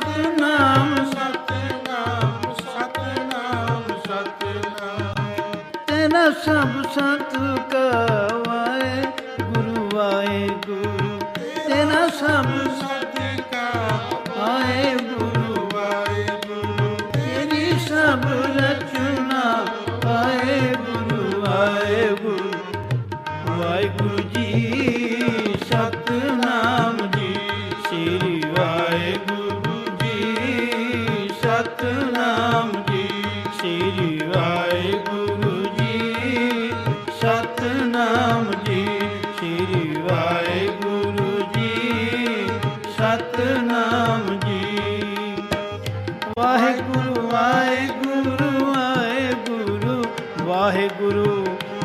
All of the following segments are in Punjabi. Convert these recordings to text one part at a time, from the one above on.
ਸਤਨਾਮ ਸਤਨਾਮ ਸਤਨਾਮ ਸਤਨਾਮ। ਤੇਰਾ ਸਭ ਸਤ ਕਾਵਾਏ, ਗੁਰੂ ਆਏ ਗੁਰੂ। ਤੇਰਾ ਸਭ ਸਤ ਕਾਵਾਏ, ਗੁਰੂ ਆਏ ਗੁਰੂ। ਤੇਰੀ ਸਭ ਰਚਨਾ ਆਏ ਗੁਰੂ ਆਏ ਗੁਰੂ। ਵਾਹਿਗੁਰੂ ਸਤਨਾਮ ਜੀ, ਸ੍ਰੀ ਵਾਹਿਗੁਰੂ ਜੀ। ਸਤਨਾਮ ਜੀ। ਵਾਹਿਗੁਰੂ ਵਾਹਿਗੁਰੂ ਵਾਹਿਗੁਰੂ ਵਾਹਿਗੁਰੂ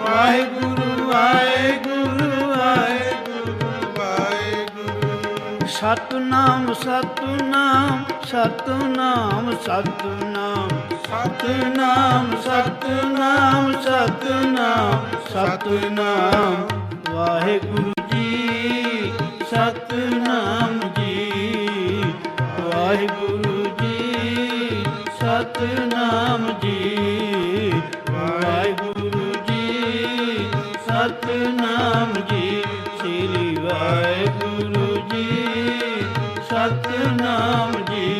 ਵਾਹਿਗੁਰੂ ਵਾਹਿਗੁਰੂ ਵਾਹਿਗੁਰੂ। ਵਾਹਿਗੁਰੂ ਸਤਨਾਮ ਸਤਨਾਮ ਸਤਨਾਮ ਸਤਨਾਮ। ਸਤਨਾਮ ਸਤਨਾਮ ਸਤਨਾਮ ਸਤਨਾਮ। ਵਾਹਿਗੁਰੂ ਜੀ, ਸਤਨਾਮ ਜੀ। ਵਾਹਿਗੁਰੂ ਜੀ, ਸਤਨਾਮ ਜੀ। ਵਾਹਿਗੁਰੂ ਜੀ, ਸਤਨਾਮ ਜੀ। ਸ੍ਰੀ ਵਾਹਿਗੁਰੂ ਜੀ, ਸਤਨਾਮ ਜੀ।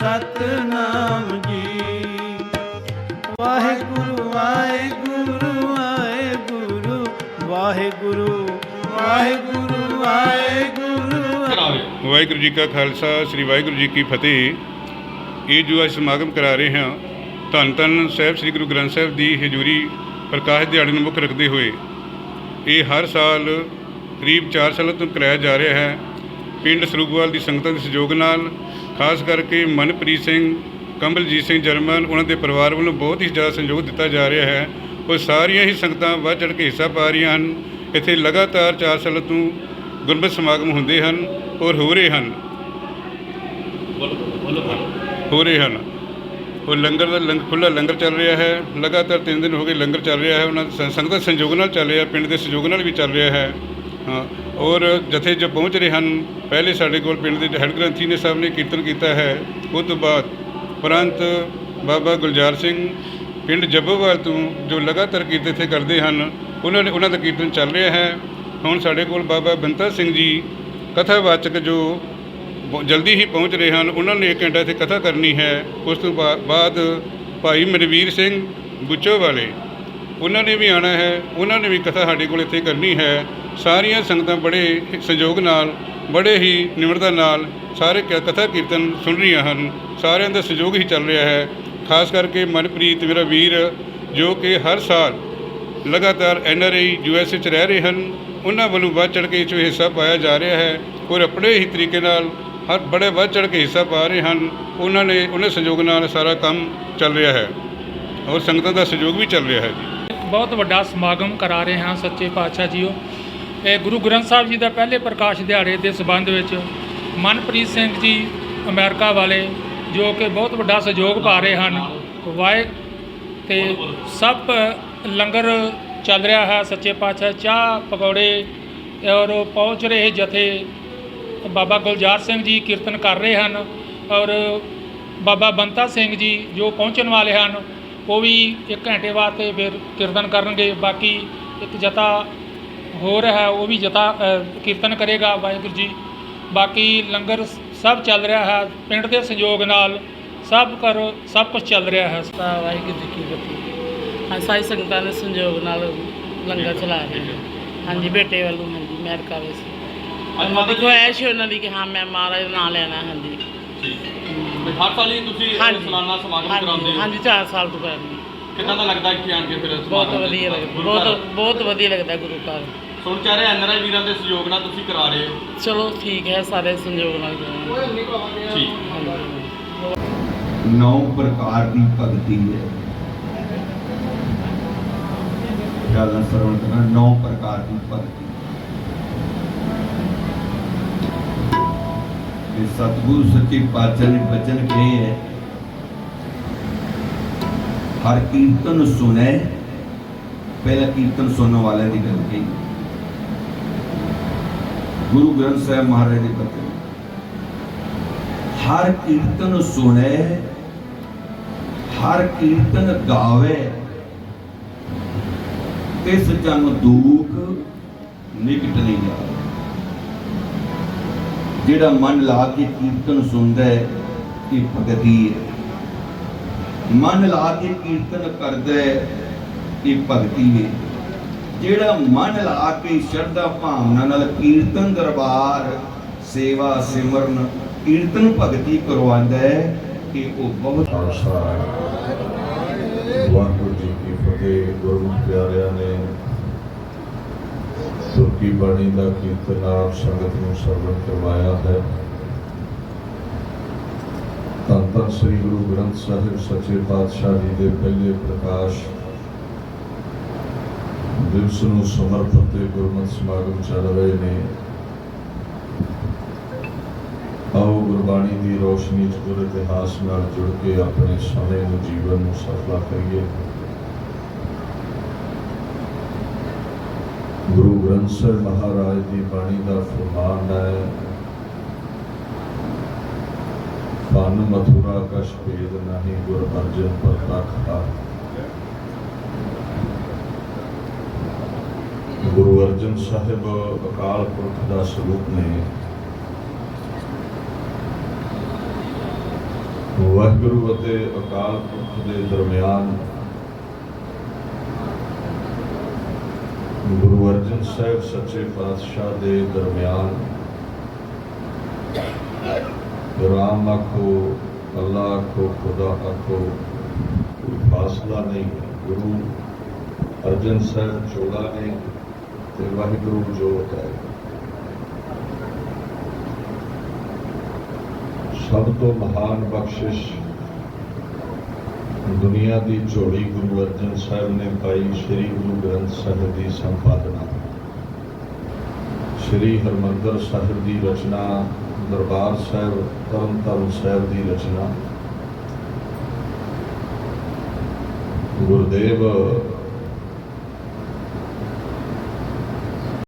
ਸਤਨਾਮ ਜੀ। ਵਾਹਿਗੁਰੂ ਵਾਹਿਗੁਰੂ ਵਾਹਿਗੁਰੂ ਵਾਹਿਗੁਰੂ ਵਾਹਿਗੁਰੂ ਵਾਹਿਗੁਰੂ। ਵਾਹਿਗੁਰੂ ਜੀ ਕਾ ਖਾਲਸਾ, ਸ੍ਰੀ ਵਾਹਿਗੁਰੂ ਜੀ ਕੀ ਫਤਿਹ। ਇਹ ਜੋ ਅੱਜ ਸਮਾਗਮ ਕਰਾ ਰਹੇ ਹਾਂ, ਧੰਨ ਧੰਨ ਸਾਹਿਬ, ਸ੍ਰੀ ਗੁਰੂ ਗ੍ਰੰਥ ਸਾਹਿਬ ਦੀ ਹਜ਼ੂਰੀ ਪ੍ਰਕਾਸ਼ ਦਿਹਾੜੇ ਨੂੰ ਮੁੱਖ ਰੱਖਦੇ ਹੋਏ, ਇਹ ਹਰ ਸਾਲ ਕਰੀਬ 4 ਸਾਲਾਂ ਤੋਂ ਕਰਾਇਆ ਜਾ ਰਿਹਾ ਹੈ। ਪਿੰਡ ਸਰੂਗਵਾਲ ਦੀ ਸੰਗਤਾਂ ਦੇ ਸਹਿਯੋਗ ਨਾਲ ਖਾਸ ਕਰਕੇ ਮਨਪ੍ਰੀਤ ਸਿੰਘ, ਕਮਲਜੀਤ ਸਿੰਘ ਜਰਮਨ, ਉਹਨਾਂ ਦੇ ਪਰਿਵਾਰ ਵੱਲੋਂ ਬਹੁਤ ਹੀ ਜ਼ਿਆਦਾ ਸਹਿਯੋਗ ਦਿੱਤਾ ਜਾ ਰਿਹਾ ਹੈ। ਉਹ ਸਾਰੀਆਂ ਹੀ ਸੰਗਤਾਂ ਵੱਧ ਚੜ੍ਹ ਕੇ ਹਿੱਸਾ ਪਾ ਰਹੀਆਂ ਹਨ। ਇੱਥੇ ਲਗਾਤਾਰ 4 ਸਾਲਾਂ ਤੋਂ ਗੁਰਮਤਿ ਸਮਾਗਮ ਹੁੰਦੇ ਹਨ ਔਰ ਹੋ ਰਹੇ ਹਨ। ਹੋ ਰਹੇ ਹਨ। ਉਹ ਲੰਗਰ ਦਾ ਲੰਗ ਖੁੱਲਾ ਲੰਗਰ ਚੱਲ ਰਿਹਾ ਹੈ। ਲਗਾਤਾਰ 3 ਦਿਨ ਹੋ ਗਏ ਲੰਗਰ ਚੱਲ ਰਿਹਾ ਹੈ। ਉਹਨਾਂ ਦੇ ਸੰਗਤਾਂ ਦੇ ਸੰਯੋਗ ਨਾਲ ਚੱਲ ਰਿਹਾ ਪਿੰਡ ਦੇ ਸਹਿਯੋਗ ਨਾਲ ਵੀ ਚੱਲ ਰਿਹਾ ਹੈ। ਔਰ ਜਥੇ ਜੋ ਪਹੁੰਚ ਰਹੇ ਹਨ, ਪਹਿਲੇ ਸਾਡੇ ਕੋਲ ਪਿੰਡ ਦੇ ਹੈਡ ਗ੍ਰੰਥੀ ਨੇ ਸਾਹਿਬ ਨੇ ਕੀਰਤਨ ਕੀਤਾ ਹੈ। ਉਸ ਤੋਂ ਬਾਅਦ ਉਪਰੰਤ ਬਾਬਾ ਗੁਲਜ਼ਾਰ ਸਿੰਘ ਪਿੰਡ ਜੱਬੋਵਾਲ ਤੋਂ ਜੋ ਲਗਾਤਾਰ ਕੀਰਤਨ ਇੱਥੇ ਕਰਦੇ ਹਨ, ਉਹਨਾਂ ਨੇ ਉਹਨਾਂ ਦਾ ਕੀਰਤਨ ਚੱਲ ਰਿਹਾ ਹੈ। ਹੁਣ ਸਾਡੇ ਕੋਲ ਬਾਬਾ ਬੰਤਾ ਸਿੰਘ ਜੀ ਕਥਾਵਾਚਕ ਜੋ ਜਲਦੀ ਹੀ ਪਹੁੰਚ ਰਹੇ ਹਨ, ਉਹਨਾਂ ਨੇ ਇੱਕ ਘੰਟਾ ਇੱਥੇ ਕਥਾ ਕਰਨੀ ਹੈ। ਉਸ ਤੋਂ ਬਾ- ਬਾਅਦ ਭਾਈ ਮਨਵੀਰ ਸਿੰਘ ਗੁੱਚੋ ਵਾਲੇ ਉਹਨਾਂ ਨੇ ਵੀ ਆਣਾ ਹੈ। ਉਹਨਾਂ ਨੇ ਵੀ ਕਥਾ ਸਾਡੇ ਕੋਲ ਇੱਥੇ ਕਰਨੀ ਹੈ। ਸਾਰੀਆਂ ਸੰਗਤਾਂ ਬੜੇ ਸੰਯੋਗ ਨਾਲ, ਬੜੇ ਹੀ ਨਿਮਰਤਾ ਨਾਲ ਸਾਰੇ ਕ- ਕਥਾ ਕੀਰਤਨ ਸੁਣ ਰਹੀਆਂ ਹਨ। ਸਾਰਿਆਂ ਦਾ ਸਹਿਯੋਗ ਹੀ ਚੱਲ ਰਿਹਾ ਹੈ। ਖਾਸ ਕਰਕੇ ਮਨਪ੍ਰੀਤ, ਮੇਰਾ ਵੀਰ, ਜੋ ਕਿ ਹਰ ਸਾਲ ਲਗਾਤਾਰ N R I, U S ਚ ਰਹਿ ਰਹੇ ਹਨ, ਉਹਨਾਂ ਵੱਲੋਂ ਵੱਧ ਚੜ੍ਹ ਕੇ ਇਸ ਵਿੱਚ ਹਿੱਸਾ ਪਾਇਆ ਜਾ ਰਿਹਾ ਹੈ ਔਰ ਆਪਣੇ ਹੀ ਤਰੀਕੇ ਨਾਲ ਹਰ, ਬੜੇ ਵੱਧ ਚੜ੍ਹ ਕੇ ਹਿੱਸਾ ਪਾ ਰਹੇ ਹਨ। ਉਹਨਾਂ ਨੇ, ਉਹਨਾਂ ਸਹਿਯੋਗ ਨਾਲ ਸਾਰਾ ਕੰਮ ਚੱਲ ਰਿਹਾ ਹੈ ਔਰ ਸੰਗਤਾਂ ਦਾ ਸਹਿਯੋਗ ਵੀ ਚੱਲ ਰਿਹਾ ਹੈ ਬਹੁਤ ਵੱਡਾ ਸਮਾਗਮ ਕਰਾ ਰਹੇ ਹਾਂ ਸੱਚੇ ਪਾਤਸ਼ਾਹ ਜੀਓ। ਇਹ ਗੁਰੂ ਗ੍ਰੰਥ ਸਾਹਿਬ ਜੀ ਦਾ ਪਹਿਲੇ ਪ੍ਰਕਾਸ਼ ਦਿਹਾੜੇ ਦੇ ਸਬੰਧ ਵਿੱਚ ਮਨਪ੍ਰੀਤ ਸਿੰਘ ਜੀ ਅਮਰੀਕਾ ਵਾਲੇ ਜੋ ਕਿ ਬਹੁਤ ਵੱਡਾ ਸਹਿਯੋਗ ਪਾ ਰਹੇ ਹਨ ਵਾਏ ਤੇ ਸਭ ਲੰਗਰ ਚੱਲ ਰਿਹਾ ਹੈ, ਸੱਚੇ ਪਾਤਸ਼ਾਹ ਚਾਹ, ਪਕੌੜੇ ਔਰ ਪਹੁੰਚ ਰਹੇ ਜਥੇ ਬਾਬਾ ਗੁਲਜ਼ਾਰ ਸਿੰਘ ਜੀ ਕੀਰਤਨ ਕਰ ਰਹੇ ਹਨ ਔਰ ਬਾਬਾ ਬੰਤਾ ਸਿੰਘ ਜੀ ਜੋ ਪਹੁੰਚਣ ਵਾਲੇ ਹਨ, ਉਹ ਵੀ ਇੱਕ ਘੰਟੇ ਬਾਅਦ ਤੇ ਫਿਰ ਕੀਰਤਨ ਕਰਨਗੇ, ਬਾਕੀ ਇੱਕ ਜਥਾ ਹੋ ਰਿਹਾ ਹੈ ਉਹ ਵੀ ਜਥਾ ਅ, ਕੀਰਤਨ ਕਰੇਗਾ ਵਾਹਿਗੁਰੂ ਜੀ। ਬਾਕੀ ਲੰਗਰ ਸਭ ਚੱਲ ਰਿਹਾ ਹੈ ਪਿੰਡ ਦੇ ਸਹਿਯੋਗ ਨਾਲ ਸਭ ਕਰ ਸਭ ਕੁਝ ਚੱਲ ਰਿਹਾ ਹੈ। ਤਾਂ ਵਾਹਿਗੁਰੂ ਜੀ ਕੀ ਫਤਿਹ। ਹਾਂ ਸਾਰੀ ਸੰਗਤਾਂ ਦੇ ਸੰਯੋਗ ਨਾਲ ਲੰਗਰ ਚਲਾ ਰਹੇ ਹਾਂ ਹਾਂਜੀ ਬੇਟੇ ਵੱਲੋਂ ਹਾਂਜੀ ਅਮਰੀਕਾ ਵਿੱਚ ਅੱਜ ਮਾਤਾ ਦੇਖੋ ਐਸ਼ ਉਹਨਾਂ ਦੀ ਕਿ ਹਾਂ ਮੈਂ ਮਹਾਰਾਜ ਦਾ ਨਾਮ ਲੈਣਾ ਹਾਂਜੀ। ਜੀ ਹਰ ਸਾਲ ਹੀ ਤੁਸੀਂ ਇਹ ਹਾਂਜੀ। ਸਾਲਾਨਾ ਸਮਾਗਮ ਹਾਂਜੀ ਕਰਾਉਂਦੇ ਹੋ? ਹਾਂਜੀ 4 ਸਾਲ ਤੋਂ ਕਰਨੀ ਕਿੰਨਾ ਦਾ ਲੱਗਦਾ ਇੱਥੇ ਆਣ ਕੇ ਫਿਰ ਬਹੁਤ ਸਮਾਗਮ ਵਧੀਆ ਲੱਗਦਾ ਗੁਰੂ ਘਰ? ਬਹੁਤ ਬਹੁਤ ਵਧੀਆ ਲੱਗਦਾ ਗੁਰੂ ਘਰ। ਸੁਣ ਚਾ ਰਹੇ ਐਨਆਰਆਈ ਵੀਰਾਂ ਦੇ ਸਹਿਯੋਗ ਨਾਲ ਤੁਸੀਂ ਕਰਾ ਰਹੇ ਹੋ। ਚਲੋ ਠੀਕ ਹੈ ਸਾਰੇ ਸੰਯੋਗ ਨਾਲ ਕਰਾਂਗੇ। ਠੀਕ। ਹਾਂਜੀ ਨੌ ਪ੍ਰਕਾਰ ਦੀ ਭਗਤੀ ਹੈ। ਗੱਲ ਸਰਵਣ ਕਰਨਾ ਨੌ ਪ੍ਰਕਾਰ ਦੀ ਭਗਤੀ। ਇਹ ਸਤਿਗੁਰੂ ਸੱਚੇ ਪਾਤਸ਼ਾਹ ਨੇ ਬਚਨ ਕਹੇ ਹੈ ਹਰ ਕੀਰਤਨ ਸੁਣੈ, ਪਹਿਲਾ ਕੀਰਤਨ ਸੁਣਨ ਵਾਲਿਆਂ ਦੀ ਗੱਲ ਕਹੀ। ਗੁਰੂ ਗ੍ਰੰਥ ਸਾਹਿਬ ਮਹਾਰਾਜ ਦੇ ਬਚਨ ਹਰ ਕੀਰਤਨ ਸੁਣੈ, ਹਰ ਕੀਰਤਨ ਗਾਵੇ, ਤਿਸ ਜਨ ਦੂਖ ਨਿਕਟ ਨਹੀਂ ਜਾਵੇ। ਜਿਹੜਾ ਮਨ ਲਾ ਕੇ ਕੀਰਤਨ ਸੁਣਦਾ ਹੈ, ਇਹ ਭਗਤੀ ਹੈ। ਮਨ ਲਾ ਕੇ ਕੀਰਤਨ ਕਰਦਾ ਇਹ ਭਗਤੀ ਹੈ ਜਿਹੜਾ ਮਨ ਲਾ ਕੇ ਸ਼ਰਧਾ ਭਾਵਨਾ ਨਾਲ ਕੀਰਤਨ ਦਰਬਾਰ, ਸੇਵਾ ਸਿਮਰਨ, ਕੀਰਤਨ ਭਗਤੀ ਕਰਵਾਉਂਦਾ ਹੈ ਕਿ ਉਹ ਬਹੁਤ ਵਾਹਿਗੁਰੂ ਜੀ ਕੀ ਫਤਿਹ, ਗੁਰੂ ਪਿਆਰਿਆਂ ਨੇ ਤੁਰਕੀ ਬਾਣੀ ਦਾ ਕੀਰਤਨ ਆਪ ਸੰਗਤ ਨੂੰ ਸਰਵਣ ਕਰਵਾਇਆ ਹੈ। ਧੰਨ ਸ੍ਰੀ ਗੁਰੂ ਗ੍ਰੰਥ ਸਾਹਿਬ ਸੱਚੇ ਪਾਤਸ਼ਾਹ ਜੀ ਦੇ ਪਹਿਲੇ ਪ੍ਰਕਾਸ਼ ਦਿਵਸ ਨੂੰ ਸਮਰਪਿਤ ਤੇ ਗੁਰਮਤਿ ਸਮਾਗਮ ਚੱਲ ਰਹੇ ਨੇ। ਆਓ ਗੁਰਬਾਣੀ ਦੀ ਰੋਸ਼ਨੀ ਚ ਗੁਰ ਇਤਿਹਾਸ ਨਾਲ ਜੁੜ ਕੇ ਆਪਣੇ ਸਮੇਂ ਨੂੰ ਜੀਵਨ ਨੂੰ ਸਫਲਾ ਕਰੀਏ। ਗੁਰੂ ਗ੍ਰੰਥ ਸਾਹਿਬ ਮਹਾਰਾਜ ਦੀ ਬਾਣੀ ਦਾ ਫਰਮਾਨ ਹੈ ਪਨ ਮਥੁਰਾ ਕਛ ਭੇਦ ਨਹੀਂ ਗੁਰ ਅਰਜਨ ਪ੍ਰਤਖਾ ਗੁਰੂ ਅਰਜਨ ਸਾਹਿਬ ਅਕਾਲ ਪੁਰਖ ਦਾ ਸਰੂਪ ਨੇ ਵਾਹਿਗੁਰੂ ਅਤੇ ਅਕਾਲ ਪੁਰਖ ਦੇ ਦਰਮਿਆਨ ਗੁਰੂ ਅਰਜਨ ਸਾਹਿਬ ਸੱਚੇ ਪਾਤਸ਼ਾਹ ਦੇ ਦਰਮਿਆਨ ਰਾਮ ਆਖੋ, ਅੱਲਾ ਆਖੋ, ਖੁਦਾ ਆਖੋ, ਕੋਈ ਫਾਸਲਾ ਨਹੀਂ ਗੁਰੂ ਅਰਜਨ ਸਾਹਿਬ ਚੋਲਾ ਨੇ ਤੇ ਵਾਹਿਗੁਰੂ ਜੋਤ ਹੈ ਸਭ ਤੋਂ ਮਹਾਨ ਬਖਸ਼ਿਸ਼ ਦੁਨੀਆ ਦੀ ਝੋਲੀ ਗੁਰੂ ਅਰਜਨ ਸਾਹਿਬ ਨੇ ਪਾਈ ਸ੍ਰੀ ਗੁਰੂ ਗ੍ਰੰਥ ਸਾਹਿਬ ਦੀ ਸੰਪਾਦਨਾ। ਸ੍ਰੀ ਹਰਮੰਦਰ ਸਾਹਿਬ ਦੀ ਰਚਨਾ ਦਰਬਾਰ ਸਾਹਿਬ ਤਰਨ ਤਾਰਨ ਸਾਹਿਬ ਦੀ ਰਚਨਾ। ਗੁਰਦੇਵ